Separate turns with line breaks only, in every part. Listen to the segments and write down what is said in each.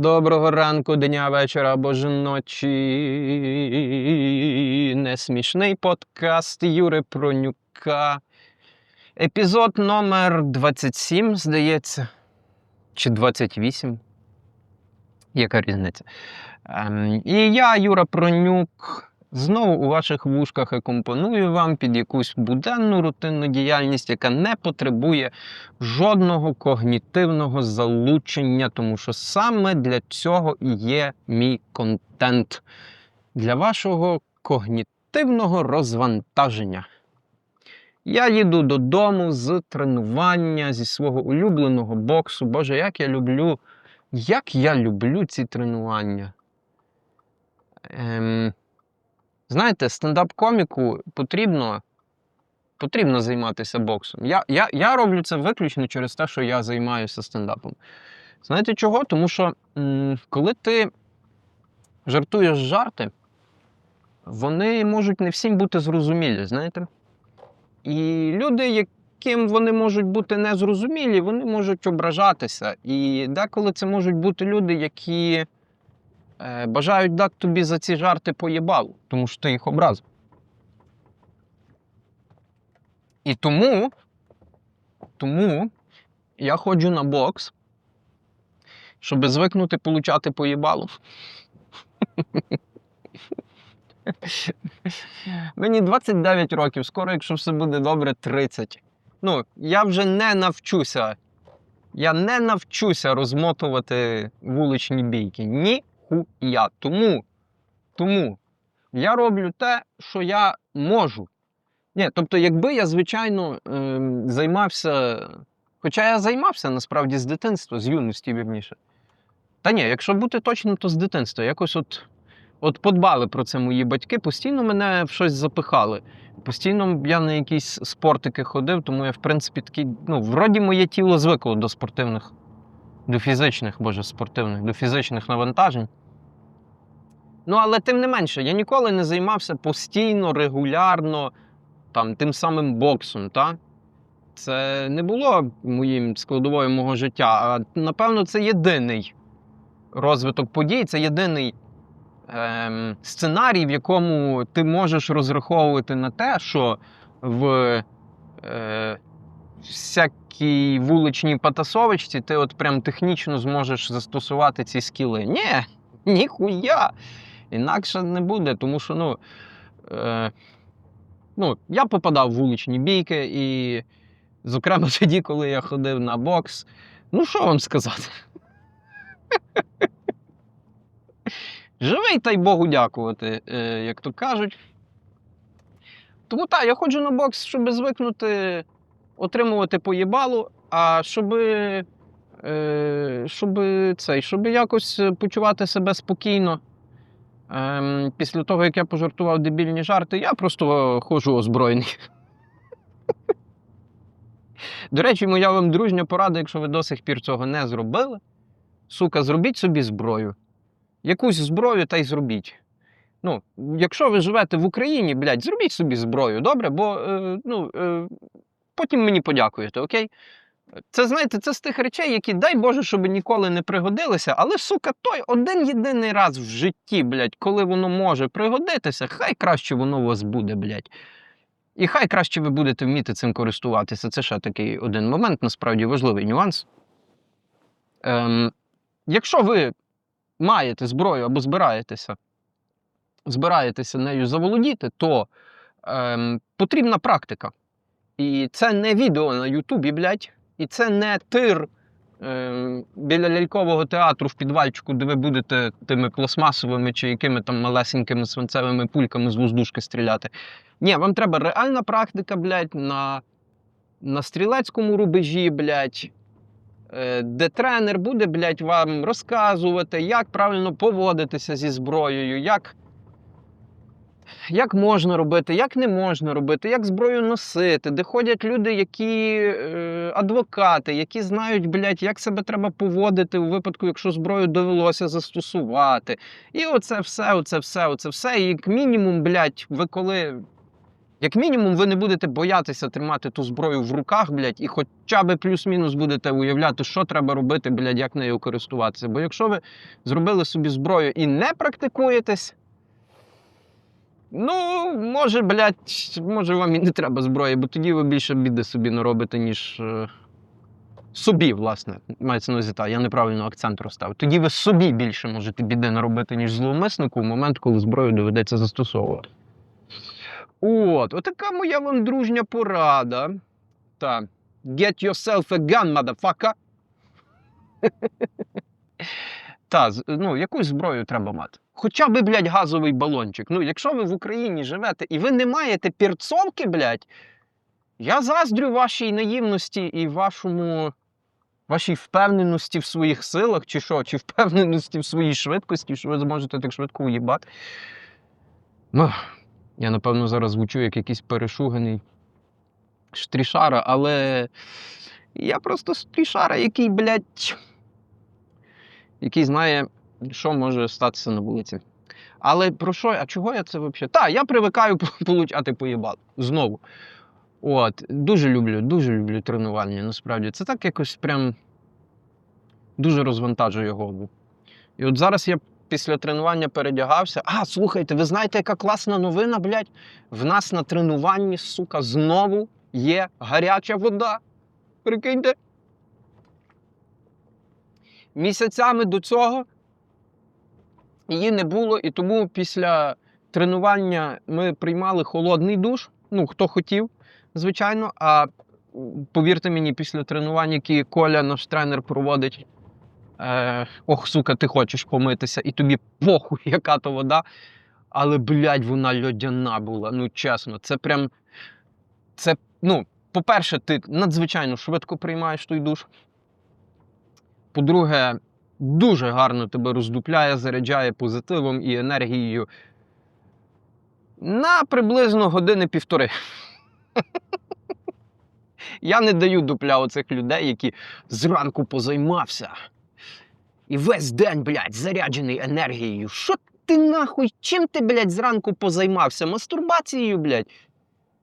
Доброго ранку, дня, вечора або ж ночі. Несмішний подкаст Юри Пронюка. Епізод номер 27, здається. Чи 28. Яка різниця? Ем, і я, Юра Пронюк, знову у ваших вушках акомпоную вам під якусь буденну рутинну діяльність, яка не потребує жодного когнітивного залучення, тому що саме для цього і є мій контент для вашого когнітивного розвантаження. Я їду додому з тренування зі свого улюбленого боксу. Боже, як я люблю, як я люблю ці тренування. Ем, знаєте, стендап-коміку потрібно потрібно займатися боксом. Я, я, я роблю це виключно через те, що я займаюся стендапом. Знаєте чого? Тому що м, коли ти жартуєш жарти, вони можуть не всім бути зрозумілі, знаєте? І люди, яким вони можуть бути незрозумілі, вони можуть ображатися. І деколи це можуть бути люди, які бажають дати тобі за ці жарти поєбалу, тому що ти їх образив. І тому, тому я ходжу на бокс, щоб звикнути получати поїбалу. Мені 29 років, скоро, якщо все буде добре, 30. Ну, я вже не навчуся. Я не навчуся розмотувати вуличні бійки. Ніхуя. Тому, тому я роблю те, що я можу. Ні, тобто, якби я, звичайно, ем, займався. Хоча я займався насправді з дитинства, з юності вірніше. Та ні, якщо бути точним, то з дитинства. Якось от, от подбали про це мої батьки, постійно мене в щось запихали. Постійно я на якісь спортики ходив, тому я, в принципі, такий, ну, вроді моє тіло звикло до спортивних, до фізичних, боже, спортивних, до фізичних навантажень. Ну, але тим не менше, я ніколи не займався постійно, регулярно там, тим самим боксом. Та? Це не було моїм складовою мого життя. А напевно, це єдиний розвиток подій, це єдиний ем, сценарій, в якому ти можеш розраховувати на те, що в е, всякій вуличній потасовочці ти от прям технічно зможеш застосувати ці скіли. Ні, ніхуя! Інакше не буде, тому що, ну. Е, ну, я попадав в вуличні бійки, і, зокрема, тоді, коли я ходив на бокс, ну що вам сказати? Живий, та й Богу дякувати, е, як то кажуть. Тому так, я ходжу на бокс, щоб звикнути отримувати поїбалу, а щоб, е, щоб, цей, щоб якось почувати себе спокійно. Ем, після того, як я пожартував дебільні жарти, я просто ходжу озброєний. До речі, моя вам дружня порада, якщо ви до сих пір цього не зробили. Сука, зробіть собі зброю. Якусь зброю та й зробіть. Ну, якщо ви живете в Україні, блядь, зробіть собі зброю, добре? Бо е, ну, е, потім мені подякуєте, окей? Це, знаєте, це з тих речей, які, дай Боже, щоб ніколи не пригодилися, але, сука, той один єдиний раз в житті, блядь, коли воно може пригодитися, хай краще воно у вас буде, блядь. І хай краще ви будете вміти цим користуватися. Це ще такий один момент, насправді важливий нюанс. Ем, якщо ви маєте зброю або збираєтеся, збираєтеся нею заволодіти, то ем, потрібна практика. І це не відео на Ютубі, блядь. І це не тир е, біля лялькового театру в підвальчику, де ви будете тими пластмасовими чи якими там малесенькими свинцевими пульками з воздушки стріляти. Ні, вам треба реальна практика, блядь, на, на стрілецькому рубежі, блядь, е, де тренер буде, блядь, вам розказувати, як правильно поводитися зі зброєю, як як можна робити, як не можна робити, як зброю носити, де ходять люди, які е, адвокати, які знають, блядь, як себе треба поводити у випадку, якщо зброю довелося застосувати. І оце все, оце все, оце все. І як мінімум, блядь, ви коли Як мінімум, ви не будете боятися тримати ту зброю в руках, блядь, і хоча б плюс-мінус будете уявляти, що треба робити, блядь, як нею користуватися. Бо якщо ви зробили собі зброю і не практикуєтесь, ну, може, блядь, може вам і не треба зброї, бо тоді ви більше біди собі наробите, ніж. е, Собі, власне, мається на увазі, та, я неправильно акцент розставив. Тоді ви собі більше можете біди наробити, ніж зловмиснику в момент, коли зброю доведеться застосовувати. От, отака моя вам дружня порада. Та. Get yourself a gun, motherfucker. Та, ну, якусь зброю треба мати. Хоча б, блядь, газовий балончик. Ну, якщо ви в Україні живете і ви не маєте перцовки, блядь, я заздрю вашій наївності і вашому. Вашій впевненості в своїх силах, чи що, чи впевненості в своїй швидкості, що ви зможете так швидко уїбати. Ну, я, напевно, зараз звучу як якийсь перешуганий штрішара, але я просто штрішара, який, блядь, який знає, що може статися на вулиці. Але про що? А чого я це взагалі? Так, я привикаю получати поїбал. Знову. От, дуже люблю, дуже люблю тренування, насправді. Це так якось прям дуже розвантажує голову. І от зараз я після тренування передягався. А, слухайте, ви знаєте, яка класна новина, блядь? В нас на тренуванні, сука, знову є гаряча вода. Прикиньте. Місяцями до цього її не було, і тому після тренування ми приймали холодний душ. Ну, хто хотів, звичайно. А повірте мені, після тренувань, які Коля, наш тренер, проводить. Е, ох, сука, ти хочеш помитися, і тобі похуй, яка то вода. Але, блядь, вона льодяна була. Ну, чесно, це прям. Це, ну, по-перше, ти надзвичайно швидко приймаєш той душ. По-друге, дуже гарно тебе роздупляє, заряджає позитивом і енергією на приблизно години півтори. Я не даю дупля оцих людей, які зранку позаймався. І весь день, блядь, заряджений енергією. Що ти нахуй? Чим ти, блядь, зранку позаймався? Мастурбацією, блядь?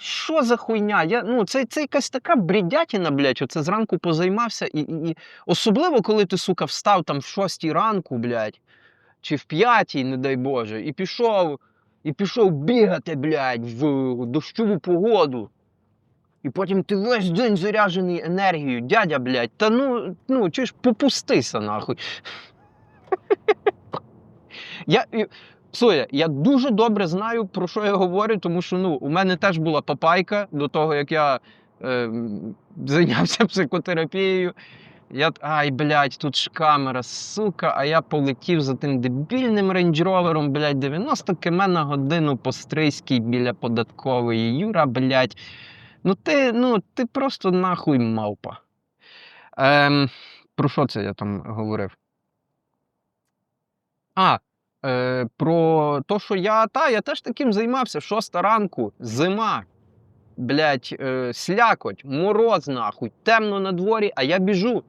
Що за хуйня? Я, ну, це, це якась така бредятіна, блядь, оце зранку позаймався. І, і, і... Особливо, коли ти, сука, встав там в шостій ранку, блядь, чи в п'ятій, не дай Боже, і пішов, і пішов бігати, блядь, в дощову погоду. І потім ти весь день заряджений енергією, дядя, блядь, та ну, ну чи ж попустися нахуй. Я, і- я дуже добре знаю, про що я говорю, тому що ну, у мене теж була папайка до того, як я е, зайнявся психотерапією. Я, ай, блядь, тут ж камера, сука, а я полетів за тим дебільним рейндж-ровером, блядь, 90 км на годину по Стрийській біля податкової. Юра, блядь. Ну ти, ну, ти просто нахуй мавпа. Ем, про що це я там говорив? А, е, про те, що я, та, я теж таким займався. Шоста ранку, зима, блядь, е, слякоть, мороз, нахуй, темно на дворі, а я біжу.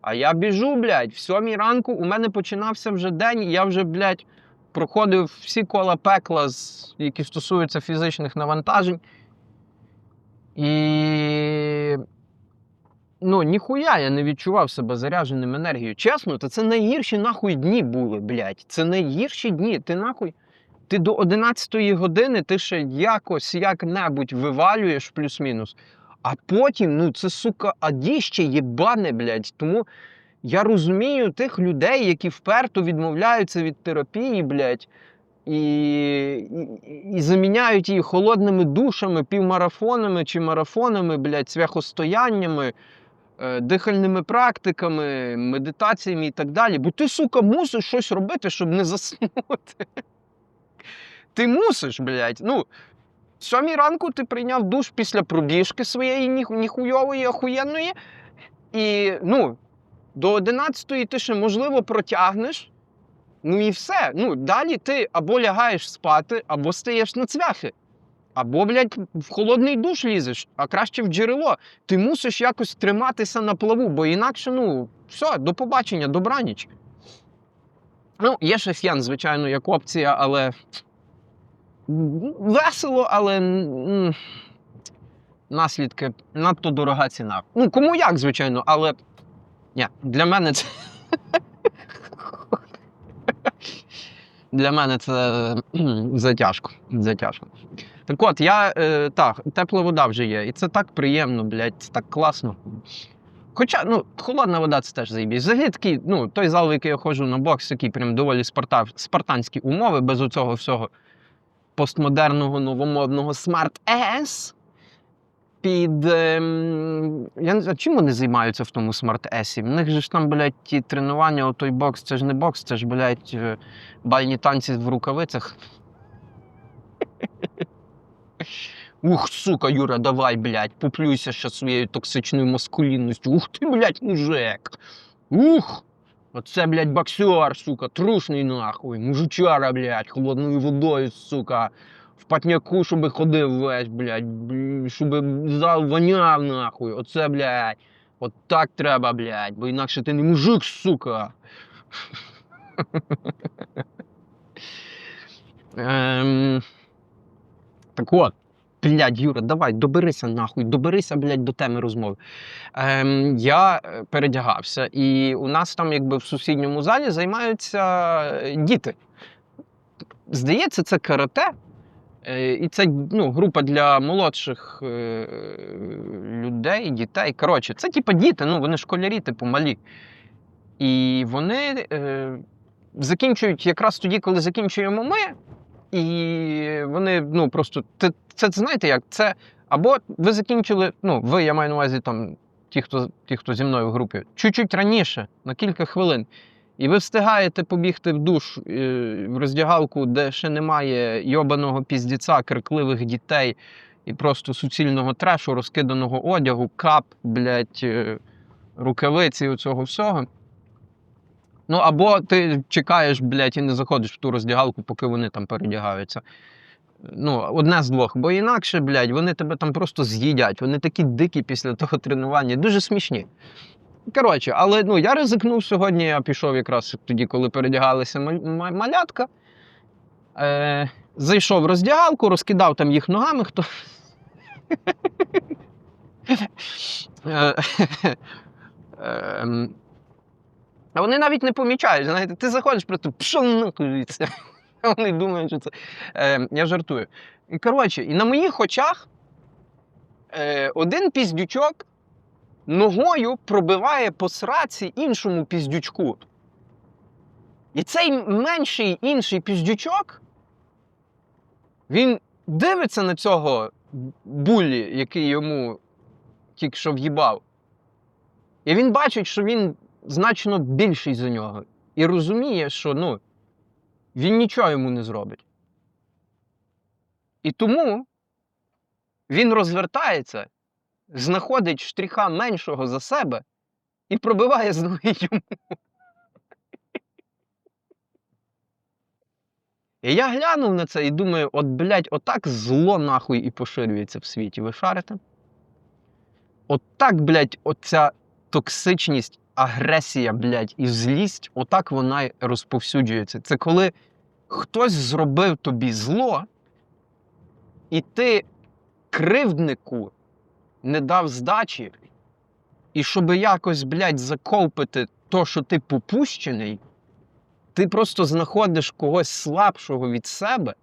А я біжу, блядь, в сьомій ранку у мене починався вже день, і я вже, блядь, проходив всі кола пекла, які стосуються фізичних навантажень. І. Ну, ніхуя я не відчував себе зарядженим енергією. Чесно, то це найгірші нахуй дні були, блядь. Це найгірші дні. Ти нахуй. Ти до 11-ї години ти ще якось як-небудь вивалюєш плюс-мінус. А потім, ну це сука, адіще єбане, блядь. Тому я розумію тих людей, які вперто відмовляються від терапії, блядь, і, і, заміняють її холодними душами, півмарафонами чи марафонами, блядь, цвяхостояннями, е, дихальними практиками, медитаціями і так далі. Бо ти, сука, мусиш щось робити, щоб не заснути. Ти мусиш, блядь. Ну, в сьомій ранку ти прийняв душ після пробіжки своєї ніху- ніхуйової, охуєнної. І ну, до 11-ї ти ще, можливо, протягнеш. Ну і все. Ну, далі ти або лягаєш спати, або стаєш на цвяхи. Або, блядь, в холодний душ лізеш, а краще в джерело. Ти мусиш якось триматися на плаву, бо інакше, ну, все, до побачення, добраніч. Ну, є ще фен, звичайно, як опція, але весело, але наслідки надто дорога ціна. Ну, кому як, звичайно, але ні, для мене це. Для мене це кхм, затяжко. затяжко. Так от, я е, так, тепла вода вже є. І це так приємно, блядь, це так класно. Хоча, ну, холодна вода це теж заїбісь. Взагалі такий, ну, той зал, в який я ходжу на бокс, який прям доволі спарта, спартанські умови, без оцього всього постмодерного, новомодного Smart S. Під. Ем, я знаю, чим вони займаються в тому Smart S? В них же ж там, блядь, ті тренування, отой бокс, це ж не бокс, це ж, блядь, е, бальні танці в рукавицях. Ух, сука, Юра, давай, блядь, поплюйся ще своєю токсичною маскулінністю. Ух ти, блядь, мужик. Ух! Оце, блядь, боксер, сука, трушний нахуй. Мужичара, блядь, холодною водою, сука. В патняку, щоби ходив весь, блядь, бл- щоби зал воняв, нахуй. Оце, блядь. От так треба, блядь, бо інакше ти не мужик, сука. Ем... Так от, блядь, Юра, давай, доберися нахуй, доберися, блядь, до теми розмови. Ем, я е, передягався, і у нас там, якби в сусідньому залі займаються е, діти. Здається, це карате. Е, І це ну, група для молодших людей, дітей. Коротше, це типа діти, ну вони школярі, типу малі. І вони е, закінчують якраз тоді, коли закінчуємо ми. І вони, ну просто це, це знаєте як? Це або ви закінчили, ну, ви, я маю на увазі там ті, хто, ті, хто зі мною в групі, чуть-чуть раніше, на кілька хвилин. І ви встигаєте побігти в душ е, в роздягалку, де ще немає йобаного піздіця, крикливих дітей і просто суцільного трешу, розкиданого одягу, кап, блядь, е, рукавиці і цього всього. Ну, або ти чекаєш, блядь, і не заходиш в ту роздягалку, поки вони там передягаються. Ну, одне з двох. Бо інакше, блядь, вони тебе там просто з'їдять. Вони такі дикі після того тренування, дуже смішні. Коротше, але ну, я ризикнув сьогодні, я пішов якраз тоді, коли передягалися малятка. Е, зайшов в роздягалку, розкидав там їх ногами, хто. А вони навіть не помічають. Знаєте, ти заходиш, просто нахуй звідси. Вони думають, що це. Е, я жартую. І, Коротше, і на моїх очах е, один піздючок ногою пробиває по сраці іншому піздючку. І цей менший інший піздючок, він дивиться на цього булі, який йому тільки що в'їбав. І він бачить, що він значно більший за нього. І розуміє, що ну, він нічого йому не зробить. І тому він розвертається, знаходить штриха меншого за себе і пробиває з ноги йому. І я глянув на це і думаю, от, блядь, отак зло нахуй і поширюється в світі. Ви шарите? От так, блядь, оця токсичність, агресія, блядь, і злість, отак вона й розповсюджується. Це коли хтось зробив тобі зло, і ти кривднику не дав здачі, і щоб якось, блядь, заколпити то, що ти попущений, ти просто знаходиш когось слабшого від себе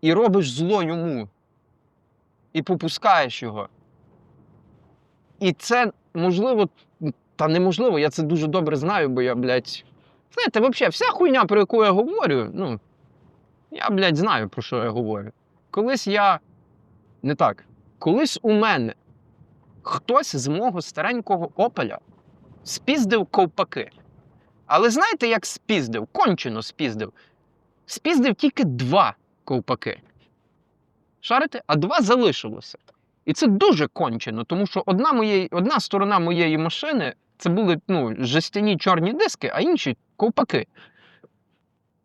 і робиш зло йому, і попускаєш його. І це можливо, та неможливо, я це дуже добре знаю, бо я, блядь. Знаєте, взагалі, вся хуйня, про яку я говорю, ну, я, блядь, знаю, про що я говорю. Колись я. Не так. Колись у мене хтось з мого старенького опеля спіздив ковпаки. Але знаєте, як спіздив? Кончено спіздив. Спіздив тільки два ковпаки. Шарите? А два залишилося. І це дуже кончено, тому що одна, моєї, одна сторона моєї машини це були ну, жестяні чорні диски, а інші ковпаки.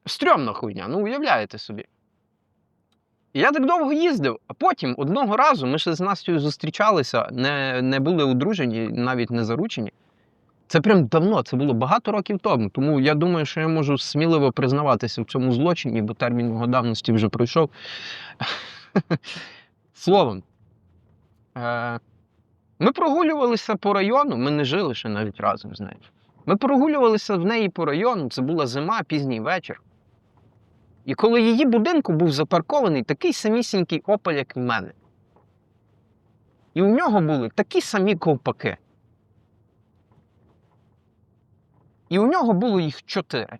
Стрьомна хуйня, ну уявляєте собі. І я так довго їздив, а потім одного разу ми ще з Настю зустрічалися, не, не були одружені, навіть не заручені. Це прям давно, це було багато років тому. Тому я думаю, що я можу сміливо признаватися в цьому злочині, бо термін його давності вже пройшов. Словом, ми прогулювалися по району, ми не жили ще навіть разом з нею. Ми прогулювалися в неї по району, це була зима, пізній вечір. І коли її будинку був запаркований такий самісінький опель, як в мене. І у нього були такі самі ковпаки. І у нього було їх чотири.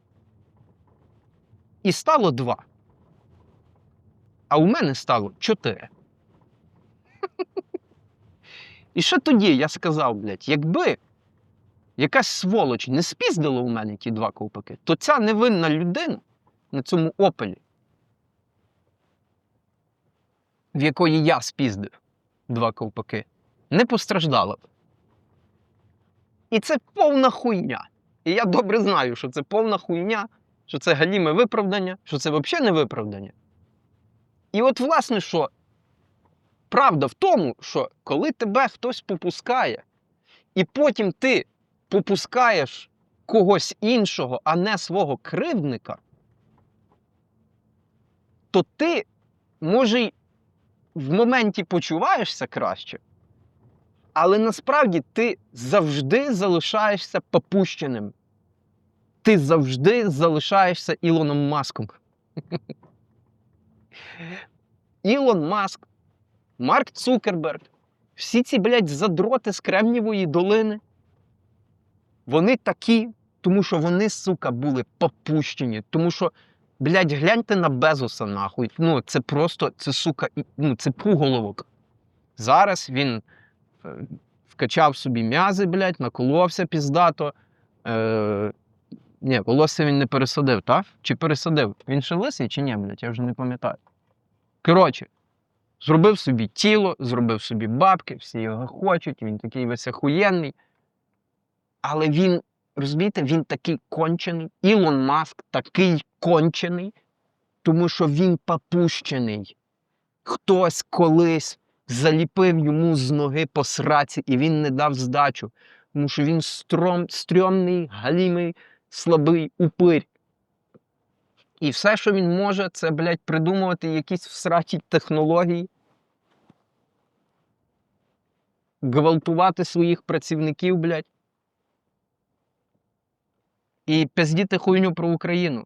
І стало два. А у мене стало чотири. І ще тоді я сказав, блядь, якби якась сволоч не спіздила у мене ті два ковпаки, то ця невинна людина на цьому опелі, в якої я спіздив два ковпаки, не постраждала б. І це повна хуйня. І я добре знаю, що це повна хуйня, що це галіме виправдання, що це взагалі не виправдання. І от, власне, що правда в тому, що коли тебе хтось попускає, і потім ти попускаєш когось іншого, а не свого кривдника, то ти, може, й в моменті почуваєшся краще, але насправді ти завжди залишаєшся попущеним. Ти завжди залишаєшся Ілоном Маском. Ілон Маск, Марк Цукерберг, всі ці, блядь, задроти з Кремнівої долини. Вони такі, тому що вони, сука, були попущені. Тому що, блядь, гляньте на Безоса, нахуй. Ну, це просто, це сука, ну, це пуголовок. Зараз він е, вкачав собі м'язи, блядь, наколовся піздато. Е, ні, волосся він не пересадив, так? Чи пересадив? Він ще лисий чи ні, блядь, я вже не пам'ятаю. Коротше, зробив собі тіло, зробив собі бабки, всі його хочуть, він такий весь охуєнний. Але він, розумієте, він такий кончений. Ілон Маск такий кончений, тому що він попущений. Хтось колись заліпив йому з ноги по сраці, і він не дав здачу, тому що він стром, стрьомний, галімий, слабий упирь. І все, що він може, це, блядь, придумувати якісь всраті технології, гвалтувати своїх працівників, блядь. І пиздіти хуйню про Україну.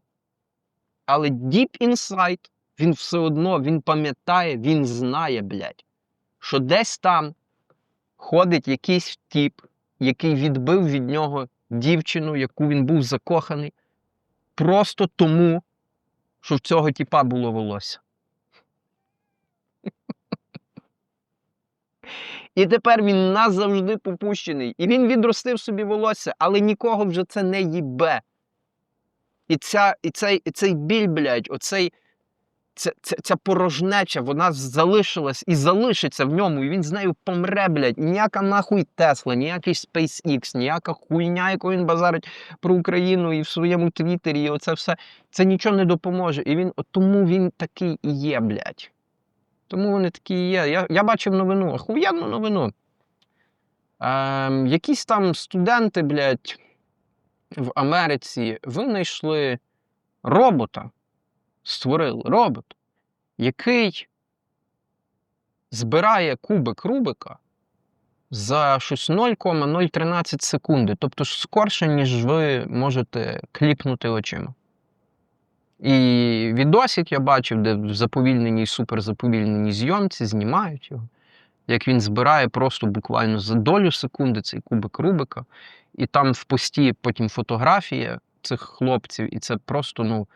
Але deep inside він все одно, він пам'ятає, він знає, блядь, що десь там ходить якийсь тіп, який відбив від нього дівчину, яку він був закоханий, просто тому, що в цього тіпа було волосся. І тепер він назавжди попущений. І він відростив собі волосся, але нікого вже це не їбе. І, ця, і, цей, і цей біль, блядь, оцей, ця, ця, ця порожнеча, вона залишилась і залишиться в ньому, і він з нею помре, блядь. Ніяка нахуй Тесла, ніякий SpaceX, ніяка хуйня, яку він базарить про Україну і в своєму Твіттері, і оце все, це нічого не допоможе. І він, тому він такий і є, блядь. Тому вони такі є. Я, я бачив новину, охуєнну новину. Ем, якісь там студенти, блядь, в Америці винайшли робота, створили робот, який збирає кубик Рубика за щось 0,013 секунди. Тобто скорше, ніж ви можете кліпнути очима. І відосик я бачив, де в заповільненій, суперзаповільненій зйомці знімають його, як він збирає просто буквально за долю секунди цей кубик Рубика. І там в пості потім фотографія цих хлопців, і це просто ну,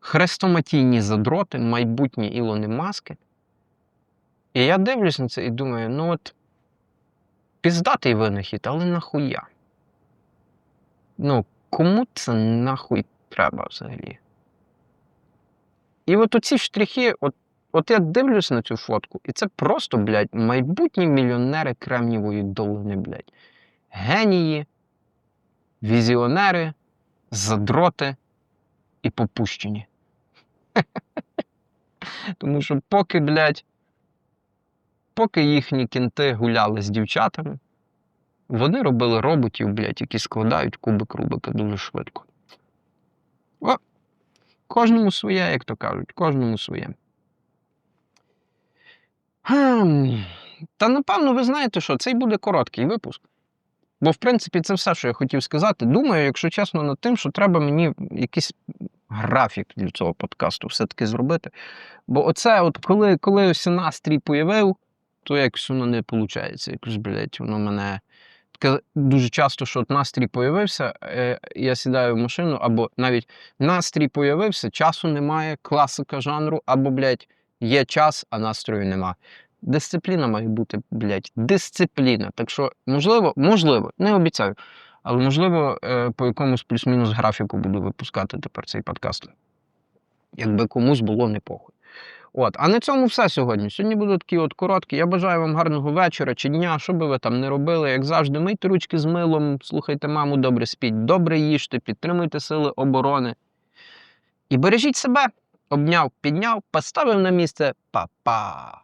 хрестоматійні задроти, майбутні Ілони Маски. І я дивлюсь на це і думаю, ну от піздатий винахід, але нахуя? Ну, кому це нахуй треба взагалі? І от оці штрихи, от, от я дивлюсь на цю фотку, і це просто, блядь, майбутні мільйонери Кремнівої долини, блядь. Генії, візіонери, задроти і попущені. Тому що поки, блядь, поки їхні кінти гуляли з дівчатами, Вони робили роботів, блядь, які складають кубик Рубика дуже швидко. О, кожному своє, як то кажуть, кожному своє. Хм. Та напевно, ви знаєте що, цей буде короткий випуск. Бо, в принципі, це все, що я хотів сказати. Думаю, якщо чесно, над тим, що треба мені якийсь графік для цього подкасту все-таки зробити. Бо оце, от коли, коли ось настрій появив, то якось воно не виходить. Якось, блядь, воно мене. Дуже часто, що от настрій появився, е, я сідаю в машину, або навіть настрій появився, часу немає, класика жанру, або, блядь, є час, а настрою нема. Дисципліна має бути, блядь, дисципліна. Так що, можливо, можливо, не обіцяю, але можливо, е, по якомусь плюс-мінус графіку буду випускати тепер цей подкаст. Якби комусь було не похуй. От, а на цьому все сьогодні. Сьогодні будуть такі от короткі. Я бажаю вам гарного вечора чи дня, що би ви там не робили. Як завжди, мийте ручки з милом, слухайте маму, добре спіть, добре їжте, підтримуйте сили оборони. І бережіть себе. Обняв, підняв, поставив на місце. Па-па.